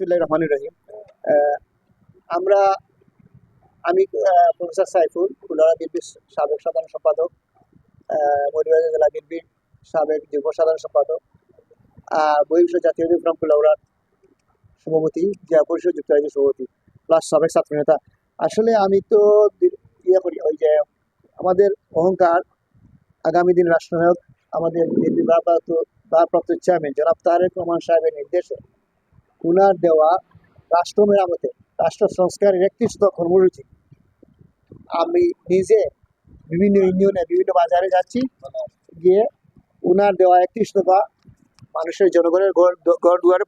রহিম। আমরা আমি প্রফেসর সাইফুল কুলারা বিএনপির সাবেক সাধারণ সম্পাদক আহ, মৌলভীবাজার জেলা বিএনপির সাবেক যুব সাধারণ সম্পাদক জাতীয় বিক্রম কুলাউড়ার সভাপতি জেলা পরিষদ যুক্তরাজ্যের সভাপতি প্লাস সাবেক ছাত্র নেতা। আসলে আমি তো ইয়ে করি ওই যে আমাদের অহংকার আগামী দিন রাষ্ট্রনায়ক আমাদের ভারপ্রাপ্ত ভারপ্রাপ্ত চেয়ারম্যান জনাব তারেক রহমান সাহেবের নির্দেশে উনার দেওয়া রাষ্ট্র মেরামতে রাষ্ট্র সংস্কারের একত্রিশত কর্মসূচি। আমি নিজে বিভিন্ন ইউনিয়নে, বিভিন্ন বাজারে যাচ্ছি, গিয়ে উনার দেওয়া একত্রিশ দফা মানুষের জনগণের ঘর ঘর দুয়ারে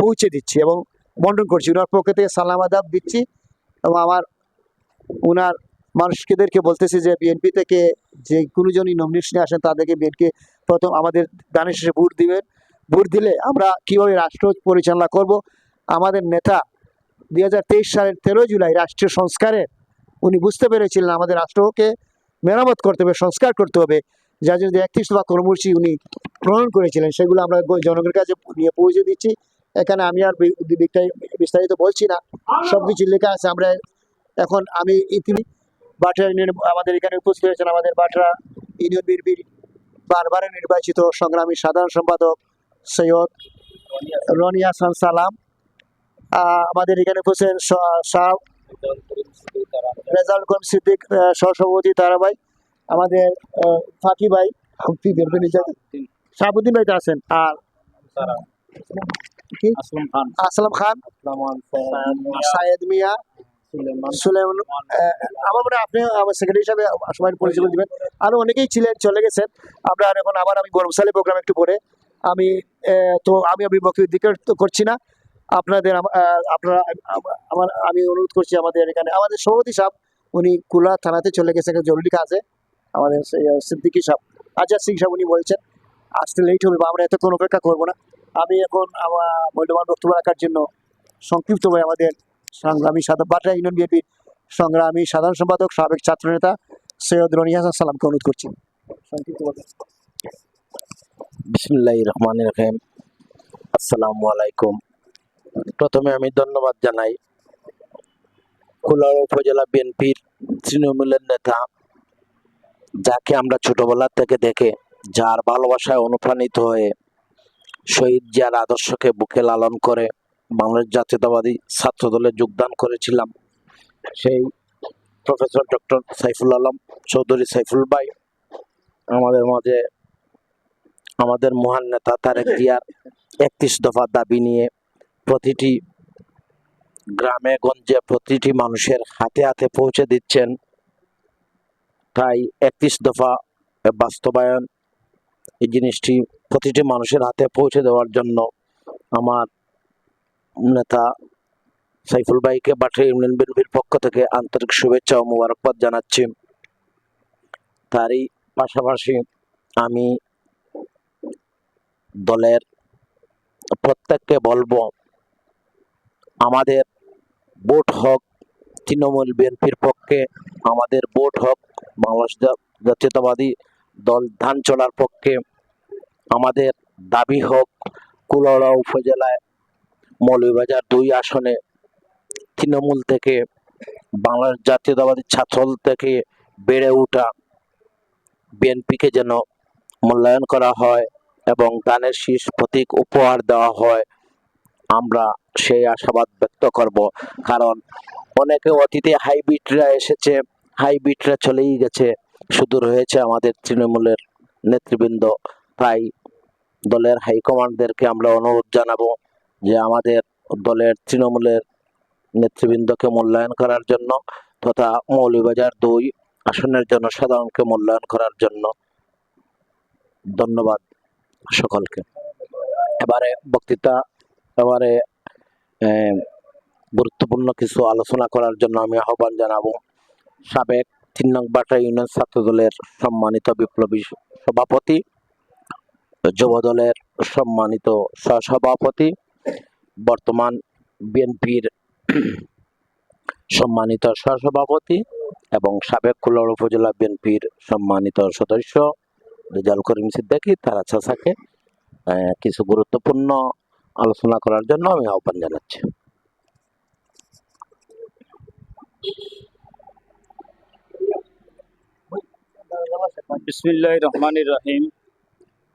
পৌঁছে দিচ্ছি এবং বন্টন করছি। উনার পক্ষ থেকে সালাম আদাব দিচ্ছি এবং আমার উনার মানুষকেদেরকে বলতেছি যে, বিএনপি থেকে যে কোনো জনই নমিনেশনে আসেন, তাদেরকে বিএনপি প্রথম আমাদের দানের শেষে ভোট দিবেন। ভোট দিলে আমরা কীভাবে রাষ্ট্র পরিচালনা করব? আমাদের নেতা দুই হাজার তেইশ সালের তেরোই জুলাই রাষ্ট্রীয় সংস্কারে উনি বুঝতে পেরেছিলেন আমাদের রাষ্ট্রকে মেরামত করতে হবে, সংস্কার করতে হবে। যা যদি একত্রিশ বা কর্মসূচি উনি প্রণয়ন করেছিলেন, সেগুলো আমরা জনগণের কাছে নিয়ে পৌঁছে দিচ্ছি। এখানে আমি আর বিস্তারিত- বলছি না। সব কিছু লেখা আছে, আমরা এখন আমি ইতিনি বাটরা ইউনিয়ন আমাদের এখানে উপস্থিত হয়েছেন। আমাদের বাটরা ইউনিয়ন বিএনপির বারবারে নির্বাচিত সংগ্রামী সাধারণ সম্পাদক সৈয়দ রনি হাসান সালাম আমাদের এখানে শ- শাহ রেজাল্ট করিম সিদ্দিক সহসভাপতি তারাবাই আমাদের ফাঁকি ভাই শাহাবুদ্দিন ভাই তো আছেন আর? আসলাম খান। সায়েদ মিয়া সুলেমান। আমার মনে আপনি আমার সেক্রেটারি হিসাবে সবাই পরিচয় দিবেন। আরও অনেকেই ছিলেন চলে গেছেন। আমরা এখন আবার আমি গরমসালে প্রোগ্রাম একটু করে আমি তো আমি আমি বক্তব্য করছি না। আপনাদের আপনারা আমার আমি অনুরোধ করছি আমাদের এখানে আমাদের সভাপতি সাহেব উনি কুলা থানাতে চলে গেছেন একটা জরুরি কাজে। আমাদের আহ, সাহেব আজাদ সিং সাহেব উনি বলছেন আসতে লেট হবে বা আমরা এতক্ষণ অপেক্ষা করব না। আমি এখন আমার মূল্যবান বক্তব্য রাখার জন্য সংক্ষিপ্ত সংক্ষিপ্তভাবে আমাদের সংগ্রামী সাধক বাটরা ইউনিয়ন বিএনপির সংগ্রামী সাধারণ সম্পাদক সাবেক ছাত্রনেতা সৈয়দ রনি হাসান সালামকে অনুরোধ করছি। সংক্ষিপ্তভাবে বিসমুল্লাহ রহমান রহিম আসসালামু আলাইকুম প্রথমে আমি ধন্যবাদ জানাই কুলার উপজেলা বিএনপির তৃণমূলের নেতা, যাকে আমরা ছোটবেলা থেকে দেখে, যার ভালোবাসায় অনুপ্রাণিত হয়ে, শহীদ জিয়ার আদর্শকে বুকে লালন করে বাংলাদেশ জাতীয়তাবাদী ছাত্র দলে যোগদান করেছিলাম। সেই প্রফেসর ডক্টর সাইফুল আলম চৌধুরী সাইফুল ভাই আমাদের মাঝে আমাদের মহান নেতা তারেক জিয়ার একত্রিশ দফা দাবি নিয়ে প্রতিটি গ্রামে গঞ্জে প্রতিটি মানুষের হাতে হাতে পৌঁছে দিচ্ছেন। তাই একত্রিশ দফা বাস্তবায়ন এই জিনিসটি প্রতিটি মানুষের হাতে পৌঁছে দেওয়ার জন্য আমার নেতা সাইফুল ভাইকে বাটরি ইউনিয়ন বিএনপির পক্ষ থেকে আন্তরিক শুভেচ্ছা ও মুবারকবাদ জানাচ্ছি। তারই পাশাপাশি আমি দলের প্রত্যেককে বলব, আমাদের ভোট হোক তৃণমূল বিএনপির পক্ষে, আমাদের ভোট হোক বাংলাদেশ জাতীয়তাবাদী দল ধান চলার পক্ষে, আমাদের দাবি হোক কুলড়া উপজেলায় মৌলভীবাজার দুই আসনে তৃণমূল থেকে, বাংলাদেশ জাতীয়তাবাদী ছাত্রদল থেকে বেড়ে ওঠা বিএনপিকে যেন মূল্যায়ন করা হয়। এবং দানের শীষ প্রতীক উপহার দেওয়া হয়। আমরা সেই আশাবাদ ব্যক্ত করব, কারণ অনেকে অতীতে হাইব্রিডরা এসেছে হাইব্রিডরা চলেই গেছে। শুধু রয়েছে আমাদের তৃণমূলের নেতৃবৃন্দ। তাই দলের হাইকমান্ডদেরকে আমরা অনুরোধ জানাব যে আমাদের দলের তৃণমূলের নেতৃবৃন্দকে মূল্যায়ন করার জন্য তথা মৌলভীবাজার দুই আসনের জন্য সাধারণকে মূল্যায়ন করার জন্য। ধন্যবাদ। সকলকে। এবারে বক্তৃতা, এবারে গুরুত্বপূর্ণ কিছু আলোচনা করার জন্য আমি আহ্বান জানাব। সাবেক তিন নং বাটা ইউনিয়ন ছাত্র দলের সম্মানিত বিপ্লবী সভাপতি যুব দলের সম্মানিত সহসভাপতি, বর্তমান বিএনপির সম্মানিত সহসভাপতি এবং সাবেক কুলার উপজেলা বিএনপির সম্মানিত সদস্য রেজাল করিম সিদ্দিকী তারা চাচাকে আহ, কিছু গুরুত্বপূর্ণ আলোচনা করার জন্য আমি আহ্বান জানাচ্ছি। বিসমিল্লাহ রহমান রহিম।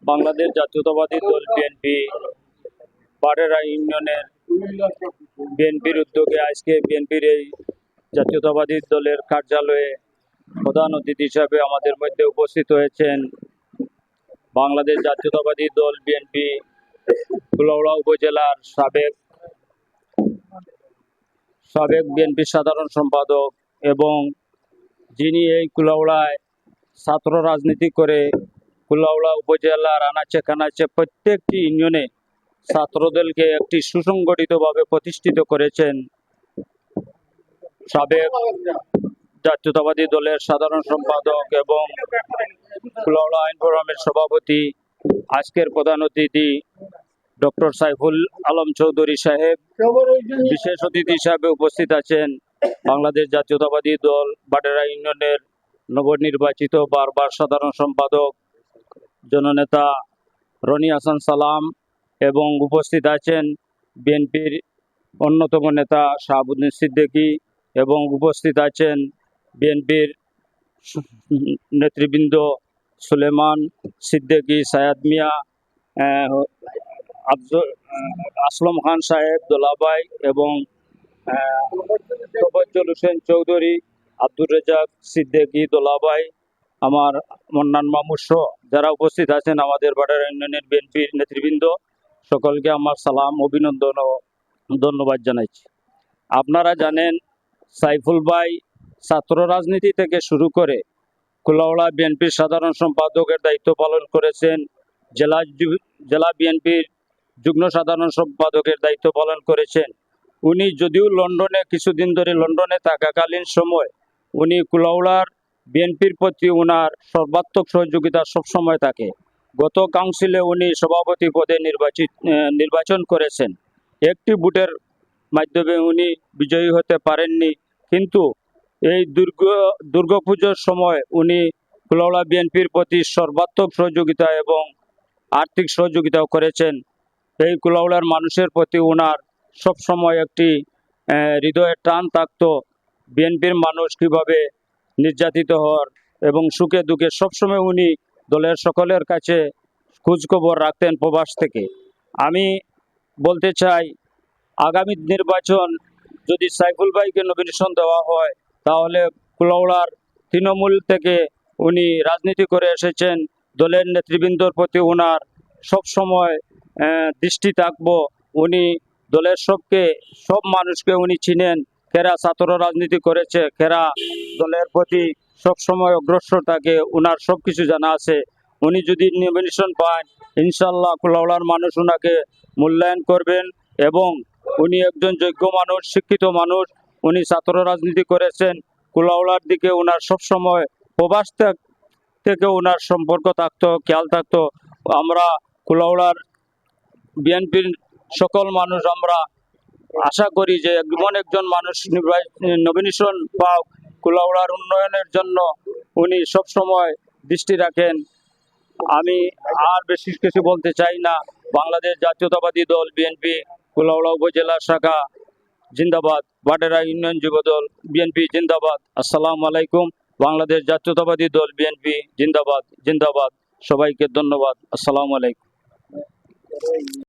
বাংলাদেশ জাতীয়তাবাদী দল বিএনপি বারেরা ইউনিয়নের বিএনপির উদ্যোগে আজকে বিএনপির এই জাতীয়তাবাদী দলের কার্যালয়ে প্রধান অতিথি হিসাবে আমাদের মধ্যে উপস্থিত হয়েছেন বাংলাদেশ জাতীয়তাবাদী দল বিএনপি কুলাউড়া উপজেলার সাবেক সাবেক বিএনপি সাধারণ সম্পাদক এবং যিনি এই কুলাউড়ায় ছাত্র রাজনীতি করে কুলাউড়া উপজেলার আনাচে কানাচে প্রত্যেকটি ইউনিয়নে ছাত্রদলকে একটি সুসংগঠিতভাবে প্রতিষ্ঠিত করেছেন সাবেক জাতীয়তাবাদী দলের সাধারণ সম্পাদক এবং আইন ফোরামের সভাপতি, আজকের প্রধান অতিথি ডক্টর সাইফুল আলম চৌধুরী সাহেব। বিশেষ অতিথি হিসাবে উপস্থিত আছেন বাংলাদেশ জাতীয়তাবাদী দল, বাডেরা ইউনিয়নের নবনির্বাচিত বারবার সাধারণ সম্পাদক, জননেতা রনি হাসান সালাম এবং উপস্থিত আছেন বিএনপির অন্যতম নেতা শাহাবুদ্দিন সিদ্দিকী এবং উপস্থিত আছেন বিএনপির নেতৃবৃন্দ সুলেমান সিদ্দিকী সায়াদ মিয়া আফজল আসলম খান সাহেব দোলাবাই এবং আহ, হোসেন চৌধুরী আব্দুর রেজাক সিদ্দিকী দোলাবাই আমার মন্নান মামুর সহ যারা উপস্থিত আছেন আমাদের বাডার ইউনিয়নের বিএনপির নেতৃবৃন্দ সকলকে আমার সালাম অভিনন্দন ও ধন্যবাদ জানাইছি। আপনারা জানেন সাইফুল ভাই ছাত্র রাজনীতি থেকে শুরু করে কুলাউড়া বিএনপির সাধারণ সম্পাদকের দায়িত্ব পালন করেছেন জেলা জেলা বিএনপির যুগ্ম সাধারণ সম্পাদকের দায়িত্ব পালন করেছেন। উনি যদিও লন্ডনে কিছুদিন ধরে লন্ডনে থাকাকালীন সময় উনি কুলাউড়ার বিএনপির প্রতি ওনার সর্বাত্মক সহযোগিতা সবসময় থাকে। গত কাউন্সিলে উনি সভাপতি পদে নির্বাচিত নির্বাচন করেছেন। একটি বুটের মাধ্যমে উনি বিজয়ী হতে পারেননি, কিন্তু এই দুর্গ দুর্গাপুজোর সময় উনি কুলাউড়া বিএনপির প্রতি সর্বাত্মক সহযোগিতা এবং আর্থিক সহযোগিতাও করেছেন। এই কুলাউড়ার মানুষের প্রতি ওনার সবসময় একটি হৃদয়ের টান থাকতো বিএনপির মানুষ কীভাবে নির্যাতিত হওয়ার এবং সুখে দুঃখে সবসময় উনি দলের সকলের কাছে খোঁজখবর রাখতেন প্রবাস থেকে। আমি বলতে চাই, আগামী নির্বাচন যদি সাইফুল ভাইকে নমিনেশন দেওয়া হয় তাহলে কুলাউড়ার তৃণমূল থেকে উনি রাজনীতি করে এসেছেন। দলের নেতৃবৃন্দর প্রতি ওনার সবসময় দৃষ্টি থাকব। উনি দলের সবকে, সব মানুষকে উনি চিনেন। খেরা ছাত্র রাজনীতি করেছে, খেরা দলের প্রতি সবসময় অগ্রসর থাকে ওনার সব কিছু জানা আছে। উনি যদি নমিনেশন পান ইনশাল্লাহ কুলাউড়ার মানুষ ওনাকে মূল্যায়ন করবেন এবং উনি একজন যোগ্য মানুষ, শিক্ষিত মানুষ। উনি ছাত্র রাজনীতি করেছেন কুলাউড়ার দিকে ওনার সবসময় প্রবাস থেকে ওনার সম্পর্ক থাকতো, খেয়াল থাকতো। আমরা কুলাউড়ার বিএনপির সকল মানুষ আমরা আশা করি যে এমন একজন মানুষ নমিনেশন পাও কুলাউড়ার উন্নয়নের জন্য উনি সব সময় দৃষ্টি রাখেন। আমি আর বেশি কিছু বলতে চাই না। বাংলাদেশ জাতীয়তাবাদী দল, বিএনপি কুলাউড়া উপজেলা শাখা জিন্দাবাদ, বাডেরা ইউনিয়ন যুব দল বিএনপি জিন্দাবাদ। আসসালাম আলাইকুম, বাংলাদেশ জাতীয়তাবাদী দল বিএনপি জিন্দাবাদ জিন্দাবাদ। সবাইকে ধন্যবাদ, আসসালামু আলাইকুম।